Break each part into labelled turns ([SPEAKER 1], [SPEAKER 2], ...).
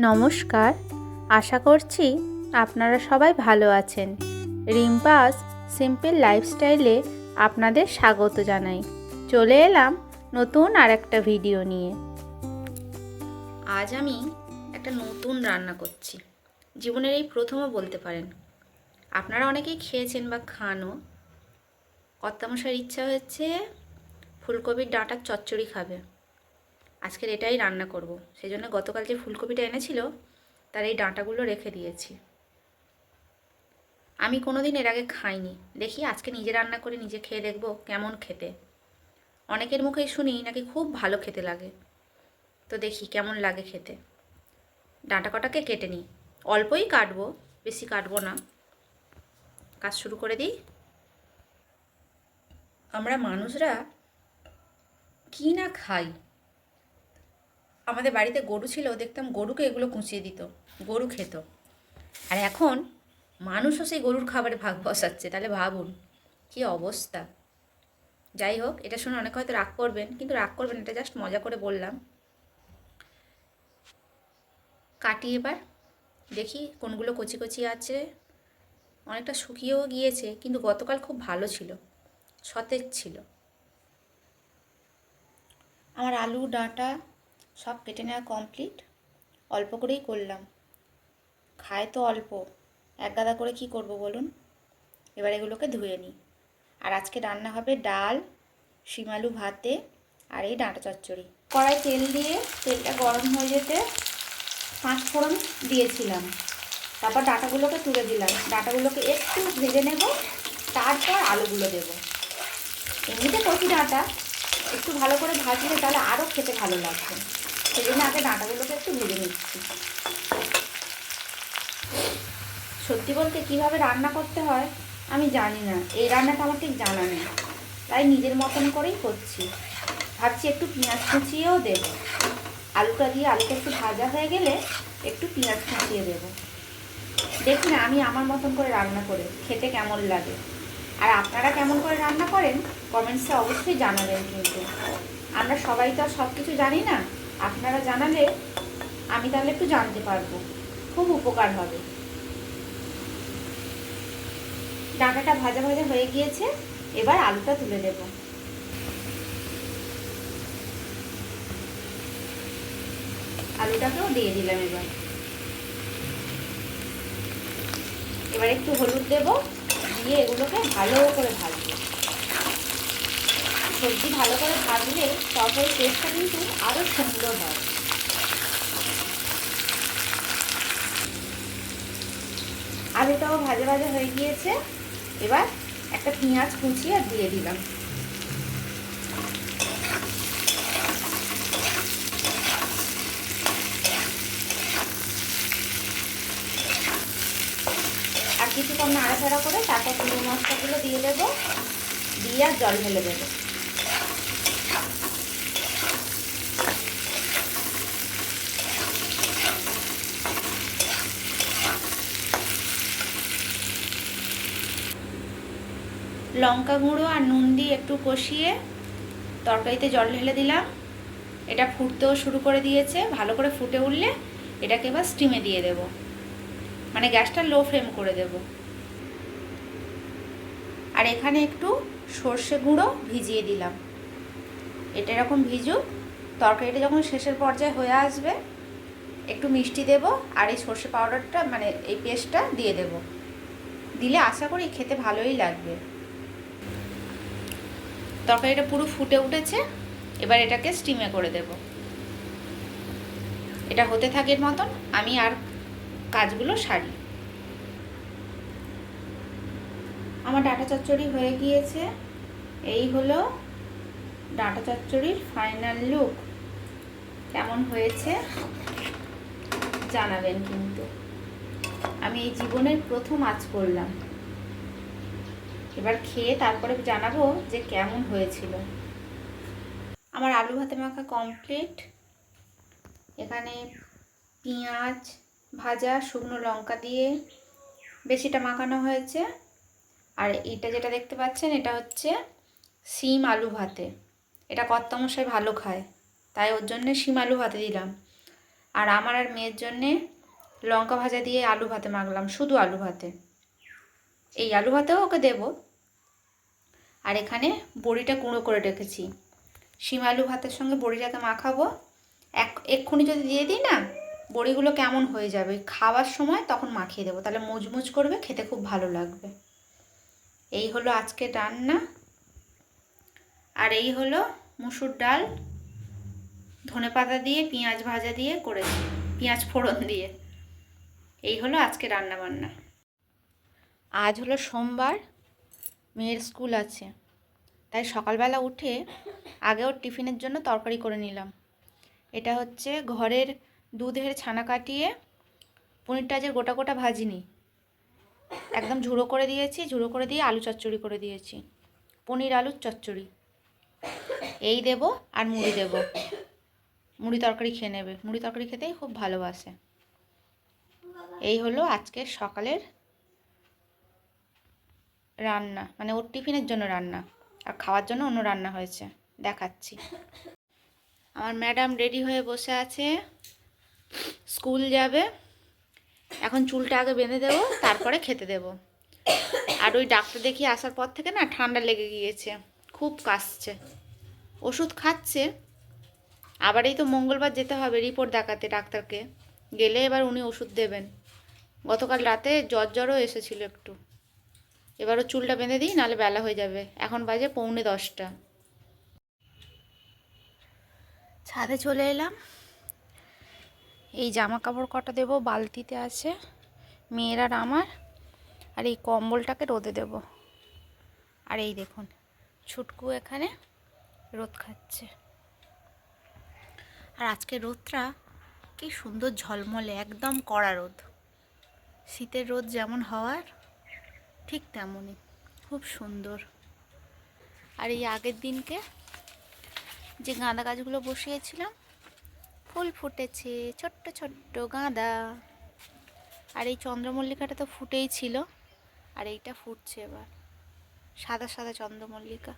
[SPEAKER 1] নমস্কার। আশা করছি আপনারা সবাই ভালো আছেন। রিম্পাস সিম্পল লাইফস্টাইলে আপনাদের স্বাগত জানাই। চলে এলাম নতুন আর একটা ভিডিও নিয়ে। আজ আমি একটা নতুন রান্না করছি। জীবনের এই প্রথমও বলতে পারেন। আপনারা অনেকেই খেয়েছেন বা খানও। কর্তামশার ইচ্ছা হচ্ছে ফুলকপির ডাঁটার চচ্চড়ি খাবে। আজকের এটাই রান্না করব। সেই জন্য গতকাল যে ফুলকপিটা এনেছিল, তার এই ডাঁটাগুলো রেখে দিয়েছি। আমি কোনো দিন এর আগে খাইনি। দেখি আজকে নিজে রান্না করে নিজে খেয়ে দেখব কেমন খেতে। অনেকের মুখেই শুনি নাকি খুব ভালো খেতে লাগে। তো দেখি কেমন লাগে খেতে। ডাঁটা কটাকে কেটে নিই। অল্পই কাটবো, বেশি কাটবো না। কাজ শুরু করে দিই। আমরা মানুষরা কি না খাই? আমাদের বাড়িতে গরু ছিল, দেখতাম গরুকে এগুলো কুচিয়ে দিত, গরু খেত। আর এখন মানুষও সেই গরুর খাবারে ভাগ বসাচ্ছে, তাহলে ভাবুন কি অবস্থা। যাই হোক, এটা শুনে অনেক হয়তো রাগ করবেন, কিন্তু রাগ করবেন এটা জাস্ট মজা করে বললাম। কাটি এবার, দেখি কোনগুলো কচি কচি আছে। অনেকটা শুকিয়েও গিয়েছে, কিন্তু গতকাল খুব ভালো ছিল, সতেজ ছিল। আমার আলু, ডাঁটা সব কেটে নেওয়া কমপ্লিট অল্প করেই করলাম। খায় তো অল্প, এক গাদা করে কি করব বলুন? এবার এগুলোকে ধুয়ে নিই। আর আজকে রান্না হবে ডাল শিমালু ভাতে আর এই ডাঁটা চচ্চড়ি। কড়াই তেল দিয়ে তেলটা গরম হয়ে যেতে পাঁচ ফোড়ন দিয়েছিলাম। তারপর ডাঁটাগুলোকে তুলে দিলাম। ডাঁটাগুলোকে একটু ভেজে নেব, তারপর আলুগুলো দেব। এমনিতে কচি ডাঁটা একটু ভালো করে ভাজলে তাহলে আরও খেতে ভালো লাগবে। সেই জন্য আগে ডাঁটাগুলোকে একটু ভেজে নিচ্ছি। সত্যি বলতে কীভাবে রান্না করতে হয় আমি জানি না। এই রান্নাটা আমার ঠিক জানা নেই। তাই নিজের মতন করেই করছি। ভাবছি একটু পেঁয়াজ কুচিয়েও দেবো। আলুটা দিয়ে আলুটা একটু ভাজা হয়ে গেলে একটু পেঁয়াজ কুচিয়ে দেবো। দেখুন আমি আমার মতন করে রান্না করে খেতে কেমন লাগে। আর আপনারা কেমন করে রান্না করেন, কমেন্টসে অবশ্যই জানাবেন কিন্তু। আমরা সবাই তো আর সব কিছু জানি না। আপনারা জানালে আমি তাহলে একটু জানতে পারব। খুব উপকার হবে। ডাঁটাটা ভাজা ভাজা হয়ে গিয়েছে, এবার আলুটা তুলে দেব আলুটাকেও দিয়ে দিলাম এবার। এবার একটু হলুদ দেব, দিয়ে এগুলোকে ভালো করে ভাজবো। সবজি ভালো করে ভাজলে তরকারির টেস্টটা কিন্তু আরও সুন্দর হয়। আলুটাও ভাজা ভাজা হয়ে গিয়েছে। এবার একটা পেঁয়াজ কুচিয়ে আর দিয়ে দিলাম। আর কিছুক্ষণ নাড়াচাড়া করে তারপর পুরো মশলাগুলো দিয়ে দেবো। দিয়ে আর জল ঢেলে দেবো। লঙ্কা গুঁড়ো আর নুন দিয়ে একটু কষিয়ে তরকারিতে জল ঢেলে দিলাম। এটা ফুটতেও শুরু করে দিয়েছে। ভালো করে ফুটে উঠলে এটাকে এবার স্টিমে দিয়ে দেব। মানে গ্যাসটা লো ফ্লেম করে দেব। আর এখানে একটু সর্ষে গুঁড়ো ভিজিয়ে দিলাম। এটা এরকম ভিজুক, তরকারিটা যখন শেষের পর্যায়ে হয়ে আসবে, একটু মিষ্টি দেব আর এই সর্ষে পাউডারটা মানে এই পেস্টটা দিয়ে দেব। দিলে আশা করি খেতে ভালোই লাগবে। তরকারিটা পুরো ফুটে উঠেছে, এবার এটাকে স্টিমে করে দেব। এটা হতে থাকে মতন, আমি আর কাজগুলো সারি। আমার ডাটা চচ্চড়ি হয়ে গিয়েছে। এই হলো ডাটা চচ্চড়ির ফাইনাল লুক কেমন হয়েছে জানাবেন কিন্তু। আমি এই জীবনের প্রথম আজ করলাম। এবার খেয়ে তারপরে জানাব যে কেমন হয়েছিল। আমার আলু ভাতে মাখা কমপ্লিট এখানে পেঁয়াজ ভাজা, শুকনো লঙ্কা দিয়ে বেশিটা মাখানো হয়েছে। আর এটা যেটা দেখতে পাচ্ছেন, এটা হচ্ছে শিম আলু ভাতে। এটা কর্তামশাই ভালো খায়, তাই ওর জন্যে শিম আলু ভাতে দিলাম। আর আমার আর মেয়ের জন্যে লঙ্কা ভাজা দিয়ে আলু ভাতে মাখলাম, শুধু আলু ভাতে। এই আলু ভাতেও ওকে দেব। আর এখানে বড়িটা গুঁড়ো করে রেখেছি। শিম আলু ভাতের সঙ্গে বড়িটাকে মাখাবো। এক, এক্ষুনি যদি দিয়ে দিই না, বড়িগুলো কেমন হয়ে যাবে? খাওয়ার সময় তখন মাখিয়ে দেবো। তাহলে মুচমুচ করবে, খেতে খুব ভালো লাগবে। এই হলো আজকে রান্না। আর এই হলো মুসুর ডাল ধনে পাতা দিয়ে, পেঁয়াজ ভাজা দিয়ে করেছি, পেঁয়াজ ফোড়ন দিয়ে। এই হলো আজকে রান্না বান্না আজ হলো সোমবার, মেয়ের স্কুল আছে। তাই সকালবেলা উঠে আগে ওর টিফিনের জন্য তরকারি করে নিলাম। এটা হচ্ছে ঘরের দুধের ছানা কাটিয়ে পনিরটা যে গোটা গোটা ভাজিনি, একদম ঝুড়ো করে দিয়েছি, ঝুড়ো করে দিয়ে আলু চচ্চড়ি করে দিয়েছি। পনির আলুর চচ্চড়ি। এই দেব আর মুড়ি দেব। মুড়ি তরকারি খেয়ে নেবে। মুড়ি তরকারি খেতেই খুব ভালোবাসে। এই হলো আজকের সকালের রান্না মানে ওর টিফিনের জন্য রান্না আর খাওয়ার জন্য অন্য রান্না হয়েছে। দেখাচ্ছি। আমার ম্যাডাম রেডি হয়ে বসে আছে। স্কুল যাবে। এখন চুলটা আগে বেঁধে দেবো, তারপরে খেতে দেব। আর ওই ডাক্তার দেখিয়ে আসার পর থেকে না ঠান্ডা লেগে গিয়েছে, খুব কাশছে। ওষুধ খাচ্ছে। আবার এই তো মঙ্গলবার যেতে হবে রিপোর্ট দেখাতে ডাক্তারকে। গেলে এবার উনি ওষুধ দেবেন। গতকাল রাতে জ্বর জ্বরও এসেছিল একটু। এবারও চুলটা বেঁধে দিই, নাহলে বেলা হয়ে যাবে। এখন বাজে পৌনে দশটা। ছাদে চলে এলাম। এই জামা কাপড় কটা দেবো? বালতিতে আছে। মেয়ের আর আমার। আর এই কম্বলটাকে রোদে দেব। আর এই দেখুন, ছুটকু এখানে রোদ খাচ্ছে। আর আজকে রোদটা কি সুন্দর ঝলমলে, একদম কড়া রোদ। শীতের রোদ যেমন হওয়ার ঠিক তেমনই, খুব সুন্দর। আর এই আগের দিনকে যে গাঁদা গাছগুলো বসিয়েছিলাম, ফুল ফুটেছে, ছোট্ট ছোট্ট গাঁদা। আর এই চন্দ্রমল্লিকাটা তো ফুটেই ছিল, আর এইটা ফুটছে এবার, সাদা সাদা চন্দ্রমল্লিকা।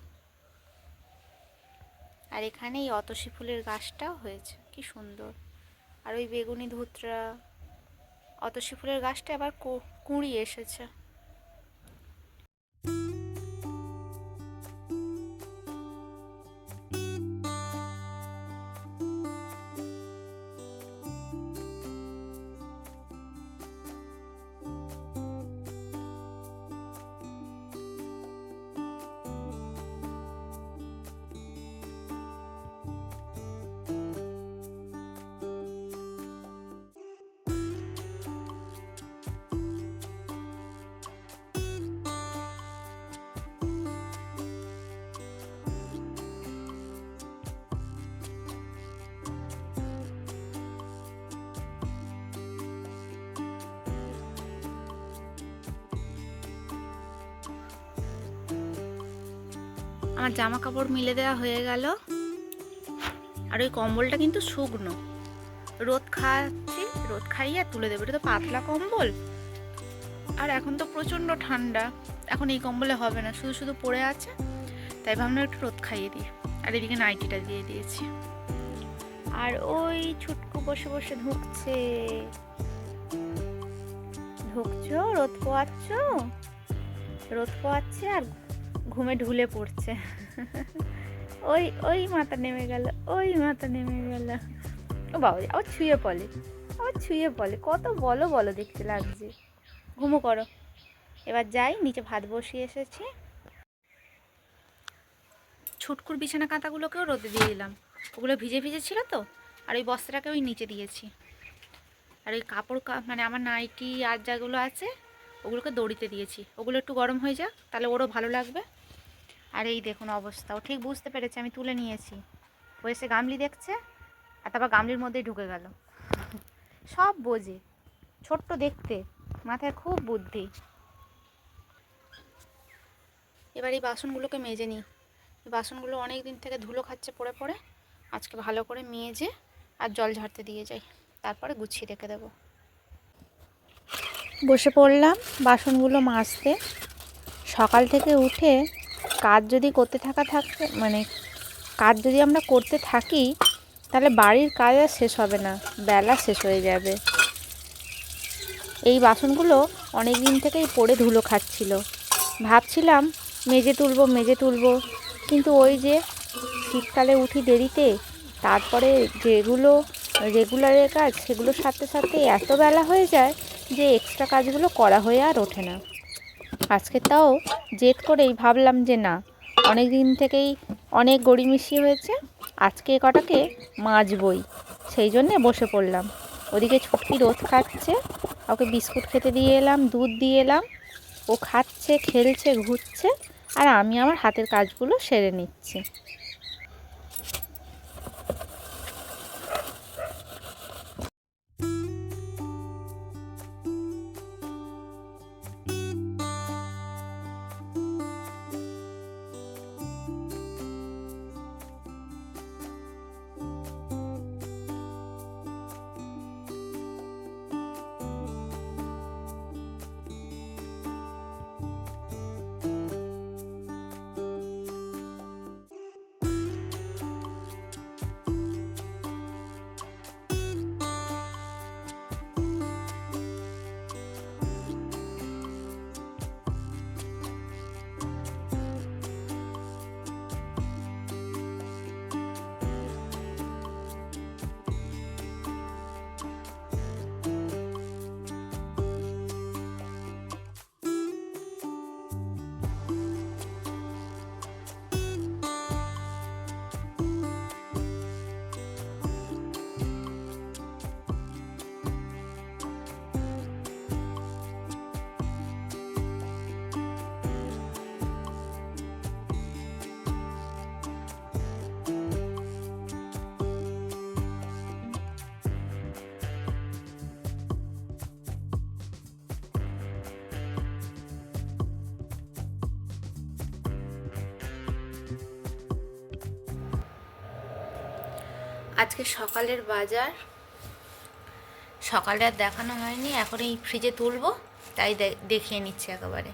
[SPEAKER 1] আর এখানে এই অতসী ফুলের গাছটাও হয়েছে, কি সুন্দর। আর ওই বেগুনি ধুতরা, অতসী ফুলের গাছটা এবার কুঁড়ি এসেছে। আমার জামা কাপড় মিলে দেওয়া হয়ে গেল। আর ওই কম্বলটা কিন্তু শুকনো। রোদ খাচ্ছি, রোদ খাইয়ে তুলে দেবো। এটা তো পাতলা কম্বল। আর এখন তো প্রচণ্ড ঠান্ডা। এখন এই কম্বলে হবে না, শুধু শুধু পড়ে আছে। তাই ভাবলাম একটু রোদ খাইয়ে দিই। আর এদিকে নাইটিটা দিয়ে দিয়েছি। আর ওই ছুটকু বসে বসে ঢুকছে। ঢুকছো? রোদ পোয়াচ্ছ? রোদ পোয়াচ্ছে আর ঘুমে ঢুলে পড়ছে। ওই ওই মাথা নেমে গেল, ওই মাথা নেমে গেল। ও বাবা, আবার ছুঁয়ে পলে আবার ছুঁয়ে পলে কত বলো বলো দেখতে লাগছে। ঘুমো করো। এবার যাই, নিচে ভাত বসিয়ে এসেছি। ছুটকুর বিছানা কাঁথাগুলোকেও রোদে দিয়ে দিলাম। ওগুলো ভিজে ভিজে ছিল তো, আর ওই বস্তাটাকে ওই নিচে দিয়েছি। আর ওই কাপড় মানে আমার নাইটি আর যাগুলো আছে, ওগুলোকে দড়িতে দিয়েছি। ওগুলো একটু গরম হয়ে যাক, তাহলে ওরও ভালো লাগবে। আর এই দেখুন অবস্থা, ও ঠিক বুঝতে পেরেছে, আমি তুলে নিয়েছি। ও এসে গামলি দেখছে, আর তারপর গামলির মধ্যেই ঢুকে গেল। সব বোঝে, ছোট্ট দেখতে, মাথায় খুব বুদ্ধি। এবার এই বাসনগুলোকে মেজে নিই। এই বাসনগুলো অনেক দিন থেকে ধুলো খাচ্ছে পড়ে পড়ে, আজকে ভালো করে মেজে আর জল ঝাড়তে দিয়ে যাই, তারপরে গুছিয়ে রেখে দেবো। বসে পড়লাম বাসনগুলো মাজতে। সকাল থেকে উঠে কাজ যদি করতে থাকা থাকতে মানে কাজ যদি আমরা করতে থাকি, তাহলে বাড়ির কাজ আর শেষ হবে না, বেলা শেষ হয়ে যাবে। এই বাসনগুলো অনেক দিন থেকেই পড়ে ধুলো খাচ্ছিল। ভাবছিলাম মেজে তুলবো মেজে তুলবো, কিন্তু ওই যে শীতকালে উঠি দেরিতে, তারপরে যেগুলো রেগুলারের কাজ, সেগুলোর সাথে সাথে এত বেলা হয়ে যায় যে এক্সট্রা কাজগুলো করা হয়ে আর ওঠে না। আজকে তাও জেদ করেই ভাবলাম যে না, অনেক দিন থেকেই অনেক গড়ি মিশিয়ে হয়েছে, আজকে কটাকে মাছ বই। সেই জন্যে বসে পড়লাম। ওদিকে ছুটকি রোদ খাচ্ছে ওকে বিস্কুট খেতে দিয়ে এলাম, দুধ দিয়ে এলাম। ও খাচ্ছে, খেলছে, ঘুরছে, আর আমি আমার হাতের কাজগুলো সেরে নিচ্ছি। আজকে সকালের বাজার। সকালে আর দেখানো হয়নি, এখন এই ফ্রিজে তুলবো, তাই দেখিয়ে নিচ্ছি একেবারে।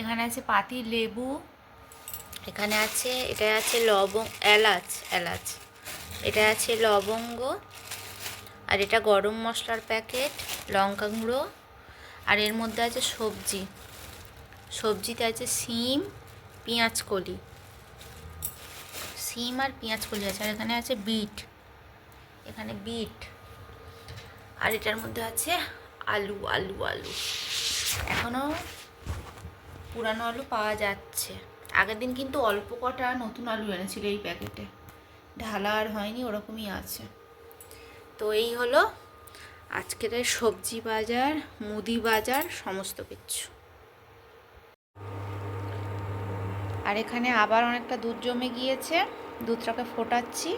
[SPEAKER 1] এখানে আছে পাতি, লেবু, এখানে আছে, এটা আছে লবং, এলাচ এলাচ। এটা আছে লবঙ্গ, আর এটা গরম মশলার প্যাকেট, লঙ্কা গুঁড়ো, আর এর মধ্যে আছে সবজি। সবজিতে আছে সিম, পেঁয়াজ, কলি। সিম আর পেঁয়াজ কলি আছে আর এখানে আছে বিট। এখানে বিট। আর এটার মধ্যে আছে আলু আলু আলু। এখনও পুরানো আলু পাওয়া যাচ্ছে। আগের দিন কিন্তু অল্প কটা নতুন আলু এনেছিল এই প্যাকেটে। ঢালা আর হয়নি, ওরকমই আছে। তো এই হলো আজকের সবজি বাজার, মুদি বাজার, সমস্ত কিছু। আর এখানে আবার অনেকটা দুধ জমে গিয়েছে। দুধটাকে ফোটাচ্ছি,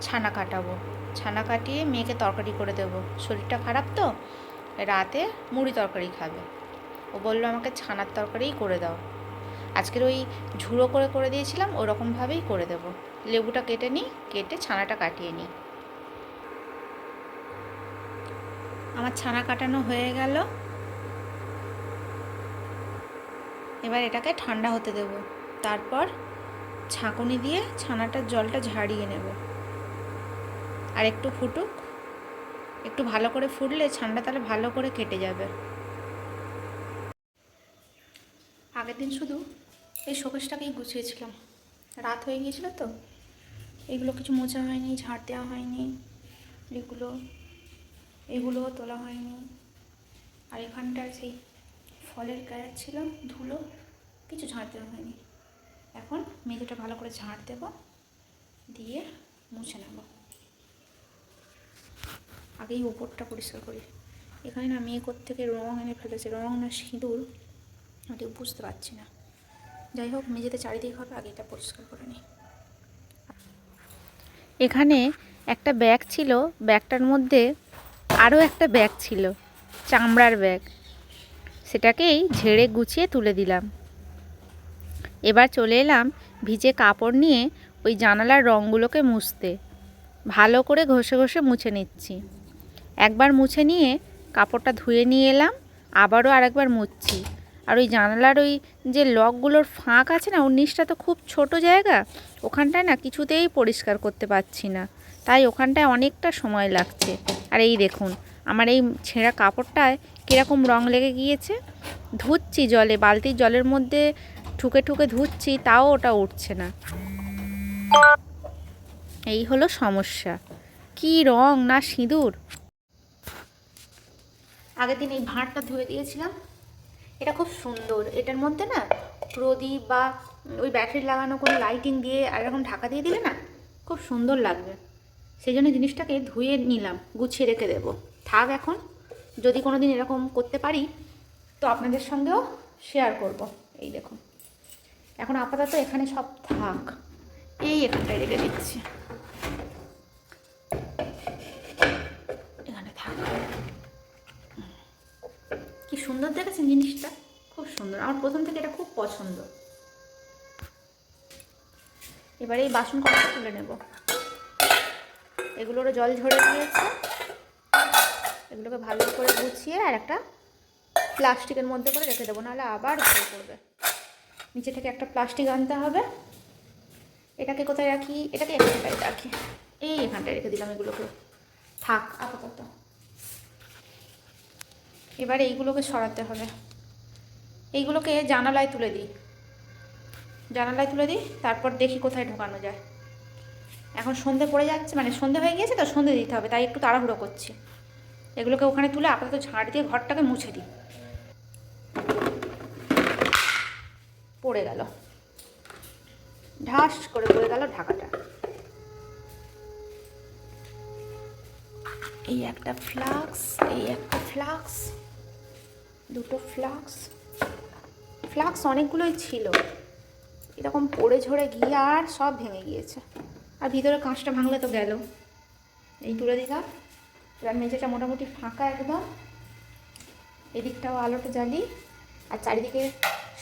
[SPEAKER 1] ছানা কাটাবো। ছানা কাটিয়ে মেয়েকে তরকারি করে দেব। শরীরটা খারাপ তো, রাতে মুড়ি তরকারি খাবে। ও বলল, আমাকে ছানার তরকারিই করে দাও। আজকের ওই ঝুড়ো করে করে দিয়েছিলাম, ওরকমভাবেই করে দেব। লেবুটা কেটে নিই, কেটে ছানাটা কাটিয়ে নিই। আমার ছানা কাটানো হয়ে গেল। এবার এটাকে ঠান্ডা হতে দেব। তারপর ছাঁকুনি দিয়ে ছানাটার জলটা ঝাড়িয়ে নেব। আর একটু ফুটুক। একটু ভালো করে ফুটলে ছানাটা তাহলে ভালো করে কেটে যাবে। আগের দিন শুধু এই শোকেশটাকেই গুছিয়েছিলাম। রাত হয়ে গিয়েছিল তো। এগুলো কিছু মোছা হয়নি, ঝাড় দেওয়া হয়নি। এগুলো, এগুলোও তোলা হয়নি। আর এখানটায় সেই ফলের গাছ ছিল, ধুলো, কিছু ঝাড় দেওয়া হয়নি। এখন মেঝেটা ভালো করে ঝাঁট দেব, দিয়ে মুছে নেব। আগেই উপরটা পরিষ্কার করি। এখানে না মেয়ে থেকে রং এনে ফেলেছে, রং না সিঁদুর, আমি বুঝতে পারছি না। যাই হোক, মেঝেতে চারিদিক হবে, আগে এটা পরিষ্কার করে নিই। এখানে একটা ব্যাগ ছিল, ব্যাগটার মধ্যে আরও একটা ব্যাগ ছিল, চামড়ার ব্যাগ। সেটাকেই ঝেড়ে গুছিয়ে তুলে দিলাম। এবার চলে এলাম ভিজে কাপড় নিয়ে ওই জানালার রঙগুলোকে মুছতে। ভালো করে ঘষে ঘষে মুছে নিচ্ছি। একবার মুছে নিয়ে কাপড়টা ধুয়ে নিয়ে এলাম, আবারও আরেকবার মুছছি। আর ওই জানালার ওই যে লকগুলোর ফাঁক আছে না নিচটা তো খুব ছোট জায়গা, ওখানটায় না কিছুতেই পরিষ্কার করতে পারছি না। তাই ওখানটায় অনেকটা সময় লাগছে। আর এই দেখুন, আমার এই ছেঁড়া কাপড়টায় কীরকম রং লেগে গিয়েছে। ধুচ্ছি জলে, বালতির জলের মধ্যে ঠুকে ঠুকে ধুচ্ছি, তাও ওটা উঠছে না। এই হলো সমস্যা। কি রং না সিঁদুর? আগের দিন এই ভাঁড়টা ধুয়ে দিয়েছিলাম। এটা খুব সুন্দর। এটার মধ্যে না প্রদীপ বা ওই ব্যাটারি লাগানো কোনো লাইটিং দিয়ে আর এরকম ঢাকা দিয়ে দিলে না খুব সুন্দর লাগবে। সেই জন্য জিনিসটাকে ধুয়ে নিলাম, গুছিয়ে রেখে দেবো। থাক এখন, যদি কোনো দিন এরকম করতে পারি, তো আপনাদের সঙ্গেও শেয়ার করব। এই দেখুন। এখন আপাতত এখানে সব থাক। এই এখানটায় রেখে দিচ্ছি। এখানে থাক। কি সুন্দর দেখেছেন জিনিসটা? খুব সুন্দর। আমার প্রথম থেকে এটা খুব পছন্দ। এবারে এই বাসন কটা তুলে নেব। এগুলোরও জল ঝরে দিয়েছে এগুলোকে ভালো করে গুছিয়ে আর একটা প্লাস্টিকের মধ্যে করে রেখে দেবো, নাহলে আবার ধরে করবে। নিচে থেকে একটা প্লাস্টিক আনতে হবে। এটাকে কোথায় রাখি? এটাকে এখানটায় রাখি। এই এখানটায় রেখে দিলাম এগুলোকে। থাক, আপাতত। এবার এইগুলোকে সরাতে হবে। এইগুলোকে জানালায় তুলে দিই। জানালায় তুলে দিই, তারপর দেখি কোথায় ঢোকানো যায়। এখন সন্ধে পড়ে যাচ্ছে মানে সন্ধে হয়ে গিয়েছে তো, সন্ধে দিতে হবে, তাই একটু তাড়াহুড়ো করছি। এগুলোকে ওখানে তুলে আপাতত ঝাঁট দিয়ে ঘরটাকে মুছে দিই। পড়ে গেল। ঢাস করে পড়ে গেল ঢাকাটা। এই একটা ফ্লাক্স, এই একটা ফ্লাক্স, দুটো ফ্লাক্স। ফ্লাক্স অনেকগুলোই ছিল। এরকম পড়ে ঝরে গিয়ে আর সব ভেঙে গিয়েছে। আর ভিতরে কাঁচটা ভাঙলে তো গেল। এই তুলে দিলাম এবার মেঝেটা মোটামুটি ফাঁকা একদম। এদিকটাও আলোটা জ্বালি। আর চারিদিকে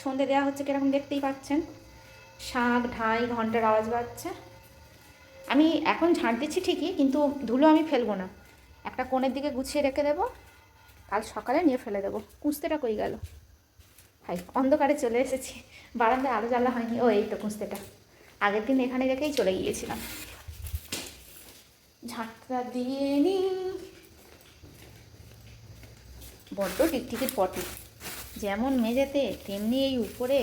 [SPEAKER 1] সন্ধে দেওয়া হচ্ছে, কীরকম দেখতেই পাচ্ছেন। শাঁখ, ঢাই, ঘণ্টার আওয়াজ বাজছে। আমি এখন ঝাঁট দিচ্ছি ঠিকই, কিন্তু ধুলো আমি ফেলব না। একটা কোণের দিকে গুছিয়ে রেখে দেবো, কাল সকালে নিয়ে ফেলে দেবো। কুঁচতেটা কই গেল? হাই, অন্ধকারে চলে এসেছি। বারান্দায় আলো জ্বালা হয়নি। ও, এই তো কুঁচতেটা আগের দিন এখানে রেখেই চলে গিয়েছিলাম। ঝাঁটটা দিয়ে নি বড্ড টিকটিকির পটি। যেমন মেঝেতে, তেমনি এই উপরে।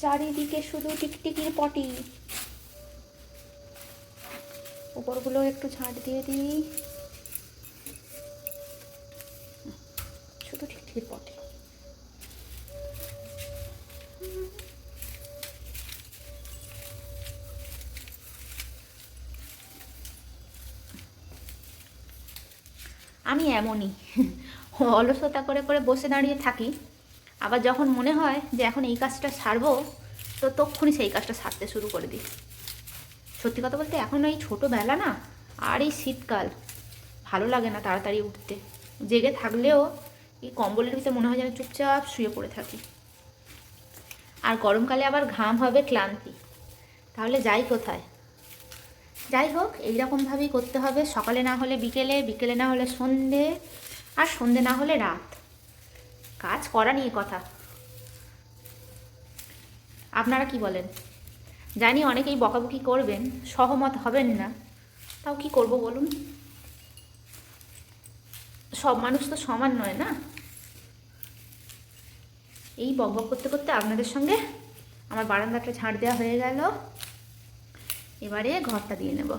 [SPEAKER 1] চারিদিকে শুধু টিকটিকির পটি। উপরগুলো একটু ঝাঁট দিয়ে দিই। শুধু টিকটিকির পটি। আমি এমনই। অলসতা করে করে বসে দাঁড়িয়ে থাকি। আবার যখন মনে হয় যে এখন এই কাজটা সারবো, তো তক্ষুনি সেই কাজটা সারতে শুরু করে দিই। সত্যি কথা বলতে এখন এই ছোটোবেলা না, আর এই শীতকাল ভালো লাগে না তাড়াতাড়ি উঠতে। জেগে থাকলেও এই কম্বলের ভিতরে মনে হয় যেন চুপচাপ শুয়ে পড়ে থাকি। আর গরমকালে আবার ঘাম হবে ক্লান্তি। তাহলে যাই কোথায়? যাই হোক, এইরকমভাবেই করতে হবে। সকালে না হলে বিকেলে বিকেলে না হলে সন্ধে। আর সন্ধে না হলে রাত। কাজ করা নিয়ে কথা। আপনারা কি বলেন? জানি অনেকেই বকাবকি করবেন, সহমত হবেন না। তাও কি করব বলুন? সব মানুষ তো সমান নয় না? এই বকবক করতে করতে আপনাদের সঙ্গে আমার বারান্দাটা ঝাড় দেওয়া হয়ে গেল। এবারে ঘরটা দিয়ে নেব।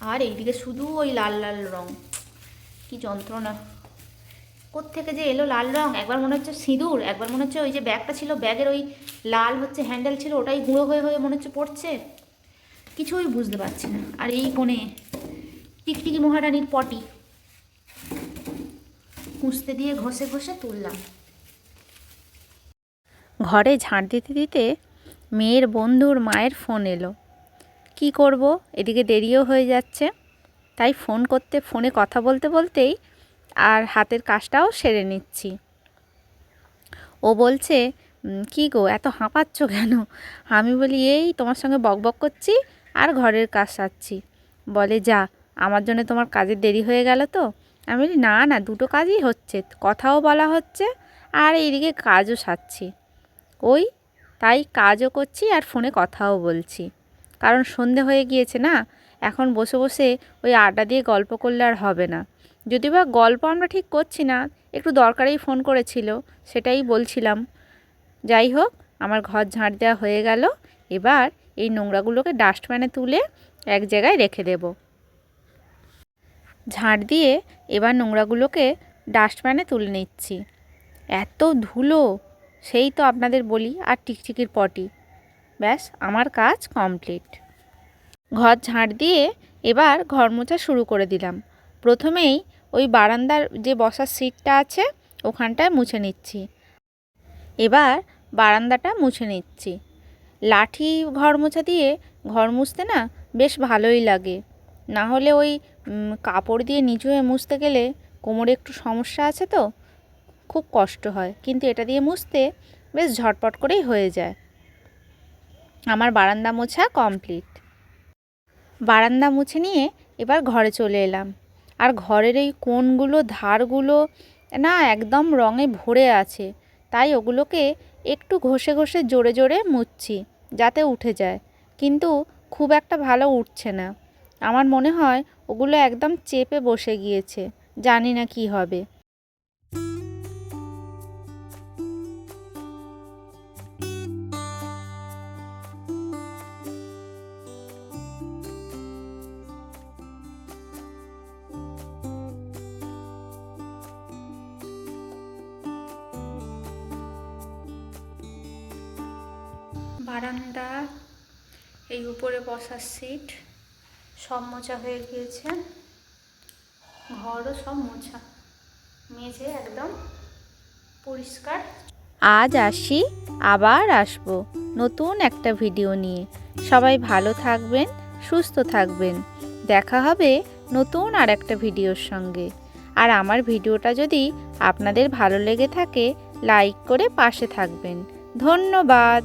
[SPEAKER 1] আর এইদিকে শুধু ওই লাল লাল রং। কি যন্ত্রণা। কোত্থেকে যে এলো লাল রং? একবার মনে হচ্ছে সিঁদুর, একবার মনে হচ্ছে ওই যে ব্যাগটা ছিল, ব্যাগের ওই লাল হচ্ছে হ্যান্ডেল ছিল, ওটাই গুঁড়ো হয়ে হয়ে মনে হচ্ছে পড়ছে। কিছুই বুঝতে পারছি না। আর এই কোণে টিকটিকি মহারানীর পটি। কুঁচতে দিয়ে ঘষে ঘষে তুললাম। ঘরে ঝাঁট দিতে দিতে মেয়ের বন্ধুর মায়ের ফোন এলো। কি করব? এদিকে দেরিও হয়ে যাচ্ছে। তাই ফোন করতে ফোনে কথা বলতে বলতেই আর হাতের কাজটাও সেরে নিচ্ছি। ও বলছে "উম, কি গো এত হাঁপাচ্ছ কেন? আমি বলি এই তোমার সঙ্গে বকবক করছি আর ঘরের কাজ সারছি। বলে যা আমার জন্য তোমার কাজের দেরি হয়ে গেল তো? আমি বলি না না দুটো কাজই হচ্ছে কথাও বলা হচ্ছে আর এইদিকে কাজও সারছি। ওই তাই কাজও করছি আর ফোনে কথাও বলছি। কারণ সন্ধে হয়ে গিয়েছে না? এখন বসে বসে ওই আড্ডা দিয়ে গল্প করলে আর হবে না। যদি বা গল্প আমরা ঠিক করছি না, একটু দরকারেই ফোন করেছিল, সেটাই বলছিলাম। যাই হোক, আমার ঘর ঝাঁট দেওয়া হয়ে গেল। এবার এই নোংরাগুলোকে ডাস্টবিনে তুলে এক জায়গায় রেখে দেব। ঝাঁট দিয়ে এবার নোংরাগুলোকে ডাস্টবিনে তুলে নিচ্ছি। এত ধুলো, সেই তো আপনাদের বলি, আর টিকটিকির পটি। ব্যাস, আমার কাজ কমপ্লিট। ঘর ঝাঁট দিয়ে এবার ঘর মোছা শুরু করে দিলাম। প্রথমেই ওই বারান্দার যে বসার সিটটা আছে, ওখানটায় মুছে নিচ্ছি। এবার বারান্দাটা মুছে নিচ্ছি। লাঠি ঘর মোছা দিয়ে ঘর মুছতে না বেশ ভালোই লাগে। না হলে ওই কাপড় দিয়ে নিচু হয়ে মুছতে গেলে কোমরে একটু সমস্যা আছে তো, খুব কষ্ট হয়। কিন্তু এটা দিয়ে মুছতে বেশ ঝটপট করেই হয়ে যায়। আমার বারান্দা মোছা কমপ্লিট। বারান্দা মুছে নিয়ে এবার ঘরে চলে এলাম। আর ঘরের এই কোণগুলো, ধারগুলো না একদম রঙে ভরে আছে, তাই ওগুলোকে একটু ঘষে ঘষে জোরে জোরে মুছছি, যাতে উঠে যায়। কিন্তু খুব একটা ভালো উঠছে না। আমার মনে হয় ওগুলো একদম চেপে বসে গিয়েছে, জানি না কি হবে। বারান্দা, এই উপরে বসার সিট সব মোছা হয়ে গিয়েছে। ঘরও সব মোছা। মেঝে একদম পরিষ্কার। আজ আসি, আবার আসব নতুন একটা ভিডিও নিয়ে। সবাই ভালো থাকবেন, সুস্থ থাকবেন। দেখা হবে নতুন আর একটা ভিডিওর সঙ্গে। আর আমার ভিডিওটা যদি আপনাদের ভালো লেগে থাকে লাইক করে পাশে থাকবেন। ধন্যবাদ।